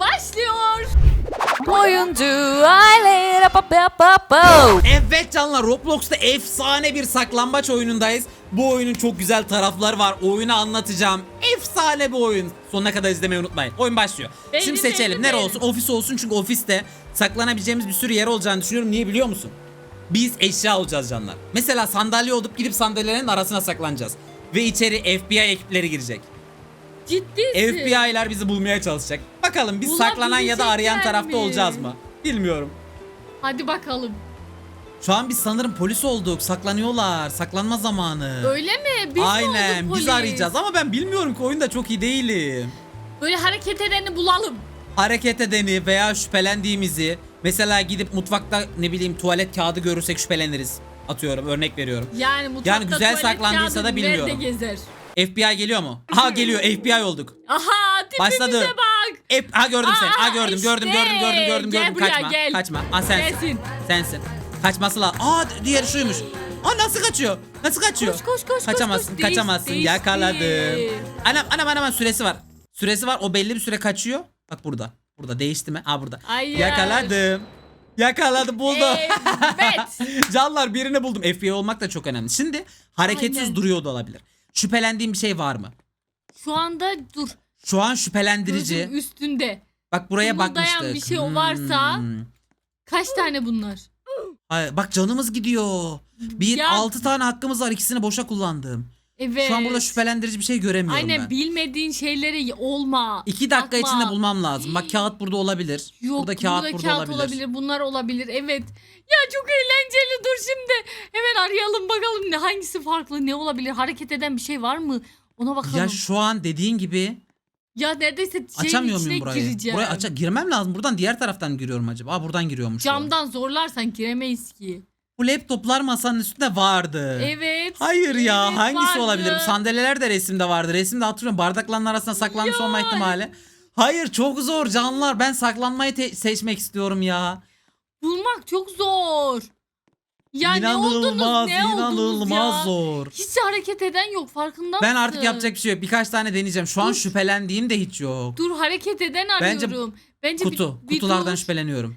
başlıyor. Oyuncu aile. Evet canlar Roblox'ta efsane bir saklambaç oyunundayız. Bu oyunun çok güzel tarafları var. Oyunu anlatacağım. Efsane bir oyun. Sonuna kadar izlemeyi unutmayın. Oyun başlıyor. Beğenin, Şimdi seçelim. Nere olsun? Ofis olsun çünkü ofiste saklanabileceğimiz bir sürü yer olacağını düşünüyorum. Niye biliyor musun? Biz eşya olacağız canlar. Mesela sandalye olup gidip sandalyelerin arasına saklanacağız. Ve içeri FBI ekipleri girecek. Ciddisin. FBI'ler bizi bulmaya çalışacak. Bakalım biz saklanan ya da arayan tarafta mi? olacağız mı? Bilmiyorum. Hadi bakalım. Şu an biz sanırım polis olduk. Saklanıyorlar. Saklanma zamanı. Öyle mi? Biz mi Aynen. olduk Biz polis? arayacağız ama ben bilmiyorum ki oyunda çok iyi değilim. Böyle hareket edeni bulalım. Hareket edeni veya şüphelendiğimizi mesela gidip mutfakta ne bileyim tuvalet kağıdı görürsek şüpheleniriz. Atıyorum örnek veriyorum. Yani mutfakta Yani güzel tuvalet saklandıysa kağıdı da bilmiyorum. Nerede gezer? FBI geliyor mu? Aha geliyor FBI olduk. Aha tipimize Başladı. bak. F ha gördüm seni. Ha gördüm işte. gördüm gördüm gördüm gördüm Gel gördüm buraya, kaçma. gel. Kaçma. Aa sensin. Sensin. Sensin. Kaçması lazım. Aa diğeri şuymuş. Aa nasıl kaçıyor? Nasıl kaçıyor? Koş, koş, koş, koş, Kaçamazsın, koş. Değiş- kaçamazsın. değişti. Yakaladım. Anam anam anam süresi var. Süresi var. O belli bir süre kaçıyor. Bak burada. Burada değişti mi? Aa burada. Hayır. Yakaladım. Yakaladım buldum. Evet. Canlar birini buldum. FBI olmak da çok önemli. Şimdi hareketsiz Aynen. duruyor da olabilir. Şüphelendiğim bir şey var mı? Şu anda dur. Şu an şüphelendirici. Gözüm üstünde. Bak buraya Kımıldayan bakmıştık. bir şey varsa- Hmm. Kaç tane bunlar? Ay, bak canımız gidiyor. Bir Ya- altı tane hakkımız var. ikisini boşa kullandım. Evet. Şu an burada şüphelendirici bir şey göremiyorum Aynen ben. bilmediğin şeylere olma. İki dakika Bakma. içinde bulmam lazım. Bak kağıt burada olabilir. Yok burada kağıt burada, kağıt olabilir. Bunlar olabilir. Evet. Ya çok eğlenceli. Dur şimdi. Hemen arayalım bakalım ne hangisi farklı ne olabilir? Hareket eden bir şey var mı? Ona bakalım. Ya Ya, şu an dediğin gibi neredeyse şeyin açamıyor içine muyum burayı? gireceğim. Buraya aça girmem lazım. Buradan diğer taraftan mı giriyorum acaba? Aa buradan giriyormuş. Camdan zorlarsan giremeyiz ki. Bu laptoplar masanın üstünde vardı. Evet. Hayır ya evet, hangisi vardı. olabilir? Bu sandalyeler de resimde vardı. Resimde hatırlıyorum bardakların arasında saklanmış olma ihtimali. Hayır çok zor canlar. Ben saklanmayı seçmek istiyorum ya. Bulmak çok zor. Ya ne oldunuz inanılmaz, ne oldunuz inanılmaz ya? zor. Hiç hareket eden yok farkında Ben mısın? artık yapacak bir şey yok. Birkaç tane deneyeceğim. Şu an Dur. şüphelendiğim de hiç yok. Dur hareket eden Bence arıyorum. Bence, bir- Kutu. bir Kutulardan dur. şüpheleniyorum.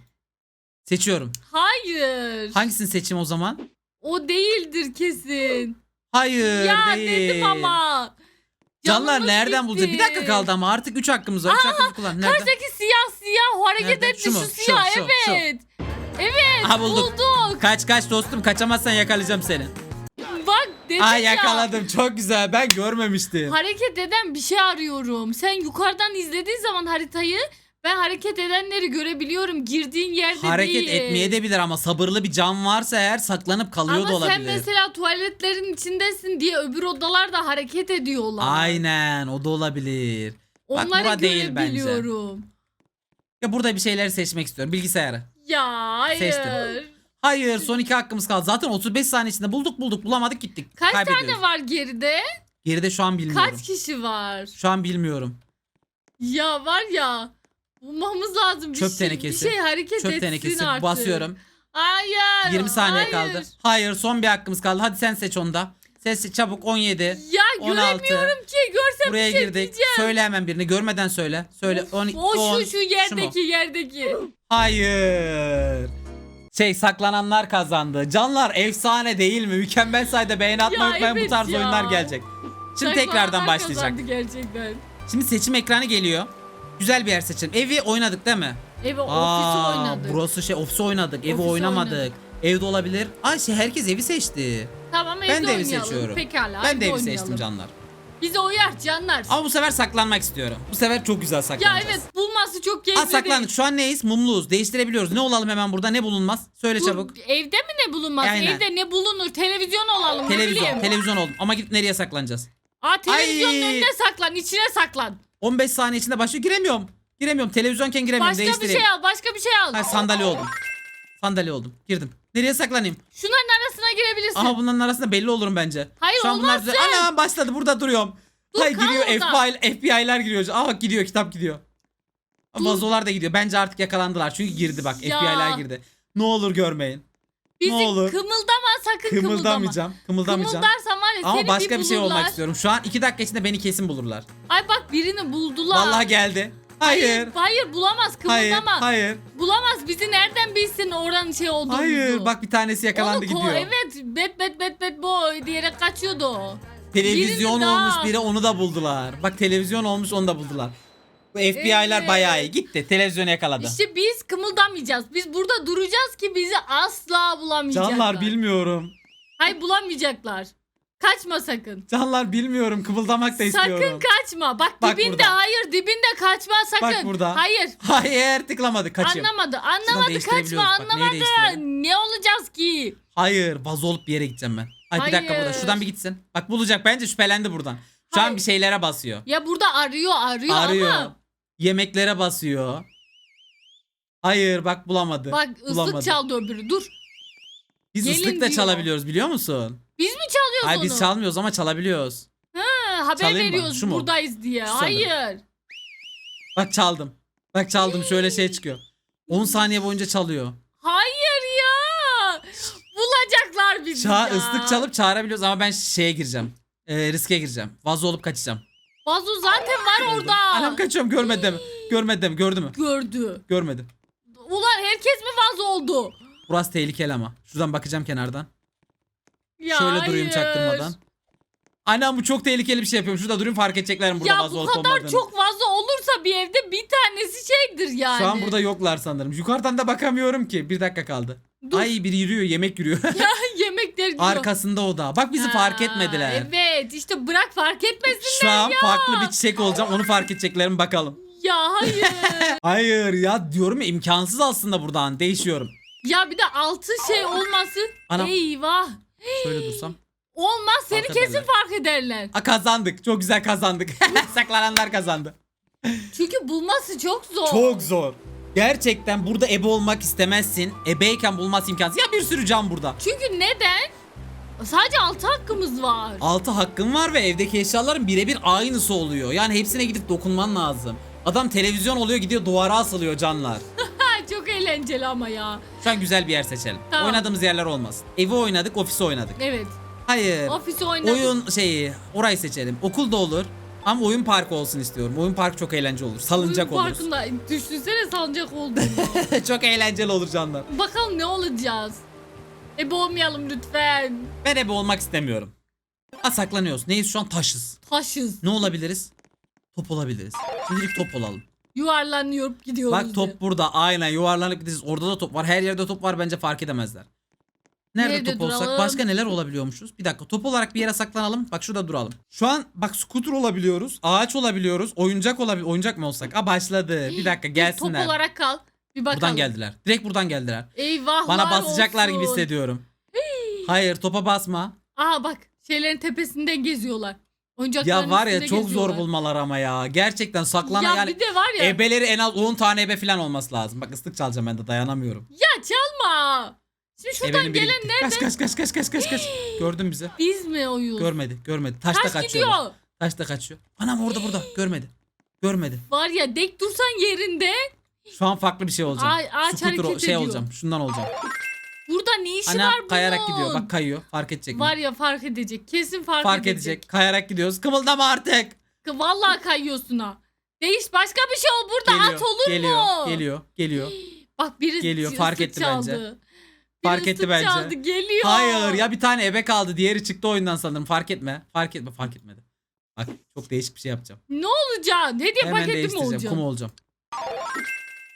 Seçiyorum. Hayır. Hangisini seçeyim o zaman? O değildir kesin. Hayır ya değil. dedim ama. Canlar Canımız nereden gitti. bulacağız? Bir dakika kaldı ama artık 3 hakkımız var. 3 hakkımızı kullan. Nerede? Karşıdaki siyah siyah o hareket Nerede? etti Şu şu, mu? Şu, siyah şu, şu. evet. Evet Aha, bulduk. bulduk. Kaç kaç dostum kaçamazsan yakalayacağım seni. Bak dedim Ay ya. yakaladım çok güzel ben görmemiştim. Hareket eden bir şey arıyorum. Sen yukarıdan izlediğin zaman haritayı ben hareket edenleri görebiliyorum. Girdiğin yerde Hareket değil. etmeye de bilir ama sabırlı bir cam varsa eğer saklanıp kalıyor Ama da olabilir. sen mesela tuvaletlerin içindesin diye öbür odalar da hareket ediyorlar. Aynen o da olabilir. Bak, Onları bura değil bence. görebiliyorum. Ya burada bir şeyleri seçmek istiyorum bilgisayarı. Ya hayır. Seçtim. Hayır son iki hakkımız kaldı. Zaten 35 saniye içinde bulduk bulduk bulamadık gittik. Kaç Kaybediyoruz. tane var geride? Geride şu an bilmiyorum. Kaç kişi var? Şu an bilmiyorum. Ya var ya. Bulmamız lazım bir Çöp şey. tenekesi. Bir şey hareket Çöp etsin tenekesi artık. basıyorum. Hayır. 20 saniye hayır. kaldı. Hayır son bir hakkımız kaldı. Hadi sen seç onu da. Sen seç çabuk 17. Ya 16. göremiyorum ki. Görsem Buraya bir şey girdik. diyeceğim. Söyle hemen birini. Görmeden söyle. Söyle. Of, 12, o 10. şu şu yerdeki mu? yerdeki. Hayır. Şey saklananlar kazandı. Canlar efsane değil mi? Mükemmel sayede beğeni atmayı unutmayın. Bu evet tarz ya. oyunlar gelecek. Şimdi Saklananlar tekrardan başlayacak. gerçekten. Şimdi seçim ekranı geliyor. Güzel bir yer seçelim. Evi oynadık değil mi? Evi Aa, ofisi oynadık. Burası şey ofisi oynadık. Evi Ofisi oynamadık. oynadık. Evde olabilir. Ay şey herkes evi seçti. Tamam evde Ben de evi oynayalım. seçiyorum. Pekala. ben de evi evde seçtim oynayalım. canlar. Bize uyar canlar. Ama bu sefer saklanmak istiyorum. Bu sefer çok güzel Ya saklanacağız. evet bulması çok Aa keyifli saklandık. Şu an neyiz? Mumluğuz. Değiştirebiliyoruz. Ne olalım hemen burada? Ne bulunmaz? Söyle Dur, çabuk. Evde mi ne bulunmaz? Aynen. Evde ne bulunur? Televizyon olalım. ne Televizyon. bileyim. Televizyon oldum. Ama gidip nereye saklanacağız? Aa televizyonun Ay. önüne saklan. içine saklan. 15 saniye içinde başlıyor. Giremiyorum. Giremiyorum. Televizyonken giremiyorum. Başka bir Değiştireyim. şey al. Başka bir şey al. Ha, sandalye oldum. Sandalye oldum. Girdim. Nereye saklanayım? Şunların arasına girebilirsin. Aha bunların arasında belli olurum bence. Hayır, an bunlar. Ana başladı burada duruyorum. Dur, Hayır kal giriyor orada. FBI, FBI'ler giriyor. Aa bak gidiyor kitap gidiyor. Dur. Vazolar da gidiyor. Bence artık yakalandılar. Çünkü girdi bak. Ya. FBI'ler girdi. Ne olur görmeyin. Bizi ne olur. kımıldama sakın kımıldama. Kımıldamayacağım. Kımıldamayacağım. Kımıldarsan var ya Ama seni başka bir şey bulurlar. olmak istiyorum. Şu an iki dakika içinde beni kesin bulurlar. Ay bak birini buldular. Vallahi geldi. Hayır. Hayır bulamaz Hayır. kımıldama. Hayır. Bulamaz bizi nereden bilsin oranın şey olduğumuzu. Hayır. Bak bir tanesi yakalandı Onu ko- gidiyor. Evet bet bet bet bet boy diyerek kaçıyordu o. Televizyon Birini daha- olmuş biri onu da buldular. Bak televizyon olmuş onu da buldular. Bu FBI'lar Evet. bayağı iyi. Gitti. Televizyonu yakaladı. İşte biz kımıldamayacağız. Biz burada duracağız ki bizi asla bulamayacaklar. Canlar bilmiyorum. Hayır bulamayacaklar. Kaçma sakın. Canlar bilmiyorum. Kıvıldamak da istiyorum. Sakın kaçma. Bak, Bak dibinde burada. hayır dibinde kaçma sakın. Burada. Hayır. Hayır tıklamadı. Kaçayım. Anlamadı. Anlamadı değiştirebiliyoruz. kaçma Bak, neyi anlamadı. değiştirelim? Ne olacağız ki? Hayır. Vazo olup bir yere gideceğim ben. Ay bir dakika Hayır. burada. Şuradan bir gitsin. Bak bulacak. Bence şüphelendi buradan. Şu an Hayır. bir şeylere basıyor. Ya burada arıyor arıyor, Arıyor. ama Yemeklere basıyor. Hayır bak bulamadı. bak bulamadı. ıslık çaldı öbürü. Dur. Biz Gelin ıslık da diyor. çalabiliyoruz biliyor musun? Biz mi çalıyoruz Hayır onu? biz çalmıyoruz ama çalabiliyoruz. Ha, haber Çalayım veriyoruz Şu mu? buradayız diye. Şu sanırım. Hayır. Bak çaldım. Bak çaldım şöyle şey çıkıyor. 10 saniye boyunca çalıyor. Hayır ya. Bulacaklar bizi Ça ya. ıslık çalıp çağırabiliyoruz ama ben şeye gireceğim. Ee, riske gireceğim. Vazo olup kaçacağım. Vazo zaten var orada. Anam kaçıyorum görmedim. Görmedim gördü mü? Gördü. Görmedi. Ulan herkes mi vazo oldu? Burası tehlikeli ama. Şuradan bakacağım kenardan. Ya Şöyle durayım hayır. çaktırmadan. Anam bu çok tehlikeli bir şey yapıyorum. Şurada durayım fark edecekler mi burada Ya vazo bu olup kadar olmadığını. çok vazo olursa bir evde bir tanesi şeydir yani. Şu an burada yoklar sanırım. Yukarıdan da bakamıyorum ki. Bir dakika kaldı. Dur. Ay biri yürüyor yemek yürüyor. Yemekler diyor. Arkasında o da. Bak bizi Ha, fark etmediler. Evet işte bırak fark etmesinler Şu an ya. farklı bir çiçek olacağım. Onu fark edecekler mi bakalım. Ya hayır. Hayır ya diyorum ya imkansız aslında buradan. Değişiyorum. ya bir de altı şey olması. Anam. Eyvah. Şöyle dursam. Olmaz seni Fark kesin ederler. fark ederler. Ha kazandık. Çok güzel kazandık. Saklananlar kazandı. Çünkü bulması çok zor. Çok zor. Gerçekten burada ebe olmak istemezsin. Ebeyken bulması imkansız. Ya bir sürü can burada. Çünkü neden? Sadece altı hakkımız var. Altı hakkın var ve evdeki eşyaların birebir aynısı oluyor. Yani hepsine gidip dokunman lazım. Adam televizyon oluyor gidiyor duvara asılıyor canlar. Ha, çok eğlenceli ama ya. Şu an güzel bir yer seçelim. Tamam. Oynadığımız yerler olmasın. Evi oynadık, ofisi oynadık. Evet. Hayır. Ofis oynadık. Oyun şeyi, orayı seçelim. Okul da olur. Ama oyun parkı olsun istiyorum. Oyun parkı çok eğlenceli olur. Salıncak Oyun oluruz. parkında düşünsene salıncak oldu. çok eğlenceli olur canlar. Bakalım ne olacağız. Ebe olmayalım lütfen. Ben ebe olmak istemiyorum. Ha saklanıyoruz. Neyiz şu an? Taşız. Taşız. Ne olabiliriz? Top olabiliriz. Şimdilik top olalım. Yuvarlanıyor gidiyoruz. Bak top burada. Aynen yuvarlanıp gideceğiz. Orada da top var. Her yerde top var. Bence fark edemezler. Nerede, Nerede top olsak duralım? başka neler olabiliyormuşuz? Bir dakika top olarak bir yere saklanalım. Bak şurada duralım. Şu an bak scooter olabiliyoruz. Ağaç olabiliyoruz. Oyuncak olabilir. Oyuncak mı olsak? Aa başladı. Bir dakika Top gelsinler. olarak kal. Bir bakalım. Buradan geldiler. Direkt buradan geldiler. Eyvahlar Bana basacaklar olsun. gibi hissediyorum. Hayır topa basma. Aa bak şeylerin tepesinden geziyorlar. Oyuncakların Ya var ya çok zor geziyorlar. bulmalar ama ya. Gerçekten saklana Ya yani. bir de var ya. Ebeleri en az 10 tane ebe falan olması lazım. Bak ıslık çalacağım ben de dayanamıyorum. Ya çalma. Şimdi şuradan Ebenin gelen gitti. nerede? Kaç kaç kaç kaç kaç kaç kaç. Gördün bizi. Biz mi oyuz? Görmedi görmedi. Taşta Taş kaçıyor. Taşta kaçıyor. Anam orada burada. Görmedi. Görmedi. Var ya dek dursan yerinde. Şu an farklı bir şey olacağım. Ay- ağaç Scooter o- hareket şey ediyor. olacağım. Şundan olacağım. Burada ne işi var Anam bunun? kayarak gidiyor. Bak kayıyor. Fark edecek mi? Var ya fark edecek. Kesin fark, Fark edecek. Kayarak gidiyoruz. Kımıldama artık. Vallahi kayıyorsun ha. Değiş başka bir şey ol burada Geliyor. at olur geliyor, mu? Geliyor. Geliyor. Bak biri Geliyor, ıslık fark etti çaldı. bence. Biri Fark etti ıslık bence. Çaldı. Geliyor. Hayır ya bir tane ebe kaldı. Diğeri çıktı oyundan sanırım. Fark etme. Fark etme. Fark etmedi. Bak çok değişik bir şey yapacağım. Ne olacaksın? Hediye Hemen paketi mi değiştireceğim. olacaksın? Kum olacağım.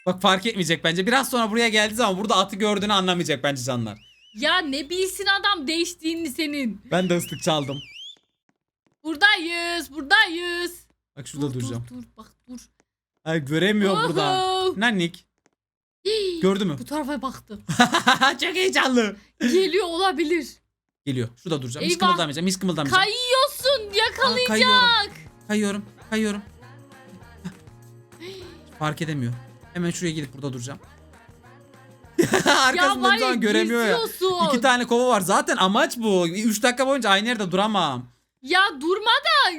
Bak fark etmeyecek bence. Biraz sonra buraya geldiği zaman burada atı gördüğünü anlamayacak bence canlar. Ya ne bilsin adam değiştiğini senin. Ben de ıslık çaldım. Buradayız, buradayız. Bak şurada dur, duracağım. Dur, dur, bak dur. Ay göremiyor burada. Nanik. Gördü mü? Bu tarafa baktı. Çok heyecanlı. Geliyor olabilir. Geliyor. Şurada duracağım. Hiç Eyvah. kımıldamayacağım. Hiç kımıldamayacağım. Kayıyorsun, Aa, yakalayacak. kayıyorum. Kayıyorum. Kayıyorum. Fark edemiyor. Hemen şuraya gidip burada duracağım. Arkasında ya zaman göremiyor ya. İki tane kova var. Zaten amaç bu. 3 dakika boyunca aynı yerde duramam. Ya durma da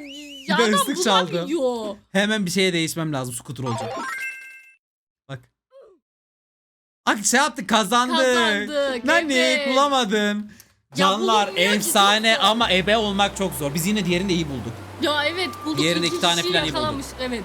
ya de adam çaldı. Hemen bir şeye değişmem lazım. Scooter olacak. Bak. Bak şey yaptık kazandık. Kazandık, Nanik evet. bulamadın. Canlar ki, efsane ama ebe olmak çok zor. Biz yine diğerini de iyi bulduk. Ya evet bulduk. Diğerinde iki iki tane falan iyi yakalamış. Evet.